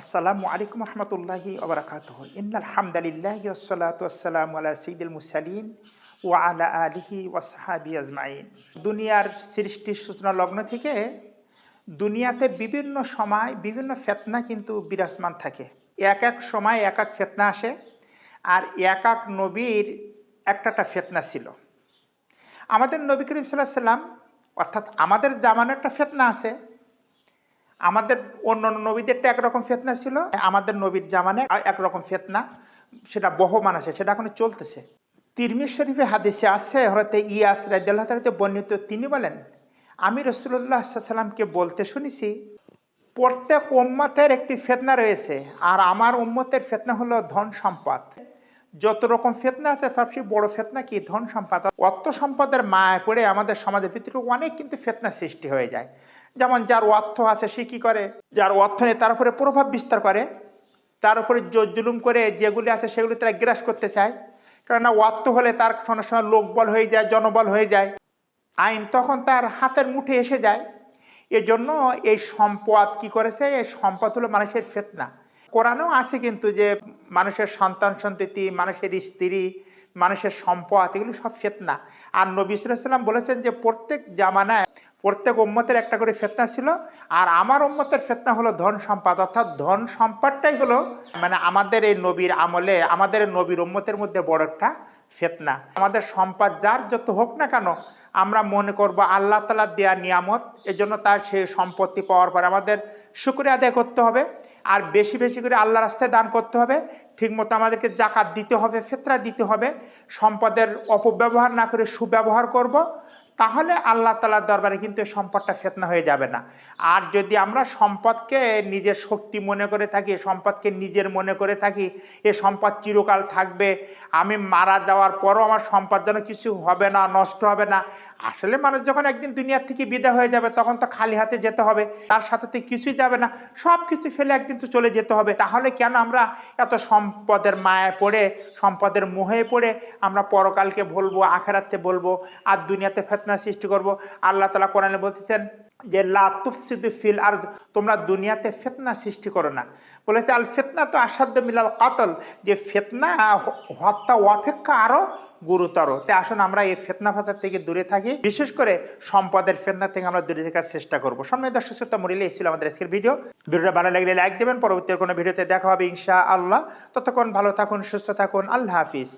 আসসালামু আলাইকুম রহমতুল্লাহি ওবরাকাত ইন্নাল হামদালিল্লাহ ওসলাত ওয়াসালাম আলা সঈদুল মুসালিন ও আলা আলিহি ওয়াসাহাবি আজমাইন। দুনিয়ার সৃষ্টির সূচনা লগ্ন থেকে দুনিয়াতে বিভিন্ন সময় বিভিন্ন ফেতনা কিন্তু বিরাজমান থাকে। এক এক সময় এক এক ফেতনা আসে আর এক এক নবীর একটা ফেতনা ছিল। আমাদের নবী করিম সাল্লাহ সাল্লাম অর্থাৎ আমাদের জামানের একটা ফেতনা আছে। আমাদের অন্য অন্য নবীদেরটা একরকম ফেতনা ছিল, আমাদের নবীর জামানে একরকম ফেতনা, সেটা বহমান আছে, সেটা এখন চলতেছে। তিরমির শরীফে হাদিসে আছে হরতে ইয়াস রাজ্লাহ তালাতে বর্ণিত, তিনি বলেন, আমি রসুল্লাহ সাল্লামকে বলতে শুনেছি, প্রত্যেক উম্মতের একটি ফেতনা রয়েছে, আর আমার উম্মতের ফেতনা হলো ধন সম্পদ। যত রকম ফেতনা আছে সবচেয়ে বড় ফেতনা কি? ধন সম্পদ। অর্থ সম্পদের মায় পড়ে আমাদের সমাজের ভিতরে অনেক কিন্তু ফেতনা সৃষ্টি হয়ে যায়। যেমন যার অর্থ আছে, সে কী করে? যার অর্থ নেই, তার উপরে প্রভাব বিস্তার করে। তার উপরে জুলুম করে যেগুলি আছে, সেগুলি তারা গ্রাস করতে চায়। কেননা অর্থ হলে তার সময় সময় লোকবল হয়ে যায়, জনবল হয়ে যায়। আইন তখন তার হাতের মুঠে এসে যায়। এজন্য এই সম্পদ কি করেছে? এই সম্পদ হলো মানুষের ফেতনা। কোরআনেও আছে কিন্তু যে মানুষের সন্তান, সন্ততি, মানুষের স্ত্রী, মানুষের সম্পদ, এগুলো সব ফেতনা। আর নবী সাল্লাম বলেছেন যে প্রত্যেক জামানায় প্রত্যেক উম্মতের একটা করে ফেতনা ছিল। আর আমার উম্মতের ফেতনা হলো ধন সম্পদ, অর্থাৎ ধন সম্পদটাই হলো মানে আমাদের এই নবীর আমলে, আমাদের নবীর উম্মতের মধ্যে বড় একটা ফেতনা। আমাদের সম্পদ যার যত হোক না কেন, আমরা মনে করব আল্লাহ তালা দেয়া নিয়ামত, এজন্য তার সেই সম্পত্তি পাওয়ার পর আমাদের শুক্রিয়া আদায় করতে হবে। আর বেশি বেশি করে আল্লাহ রাস্তায় দান করতে হবে। ঠিকমতো আমাদেরকে জাকাত দিতে হবে, ফেতরা দিতে হবে। সম্পদের অপব্যবহার না করে সুব্যবহার করব, তাহলে আল্লাহ তালার দরবারে কিন্তু এই সম্পদটা ফেতনা হয়ে যাবে না। আর যদি আমরা সম্পদকে নিজের শক্তি মনে করে থাকি, সম্পদকে নিজের মনে করে থাকি, এ সম্পদ চিরকাল থাকবে, আমি মারা যাওয়ার পরও আমার সম্পদ যেন কিছু হবে না, নষ্ট হবে না আসলে মানুষ যখন একদিন দুনিয়ার থেকে বিদায় হয়ে যাবে, তখন তো খালি হাতে যেতে হবে। তার সাথে তো কিছুই যাবে না। সব কিছু ফেলে একদিন তো চলে যেতে হবে। তাহলে কেন আমরা এত সম্পদের মায়ায় পড়ে, সম্পদের মোহে পড়ে আমরা পরকালকে বলব, আখেরাতে বলব, আর দুনিয়াতে ফেতনা সৃষ্টি করব? আল্লাহ তালা কোরআনে বলতেছেন যে লাতুফসিদু ফিল আর তোমরা দুনিয়াতে ফেতনা সৃষ্টি করো না। বলেছে, আল ফেতনা তো আসাধ্য মিলাল কাতল যে ফেতনা হত্যা অপেক্ষা আরও গুরুতর। তাই আসুন আমরা এই ফেতনা ফাঁসার থেকে দূরে থাকি। বিশেষ করে সম্পদের ফেতনা থেকে আমরা দূরে থাকার চেষ্টা করব। সম্মানিত দর্শক শ্রোতা, মরিলে এই ছিল আমাদের আজকের ভিডিও। ভিডিওটা ভালো লাগলে লাইক দেবেন। পরবর্তী কোনো ভিডিওতে দেখা হবে ইনশা আল্লাহ ততক্ষণ ভালো থাকুন, সুস্থ থাকুন। আল্লাহ হাফিজ।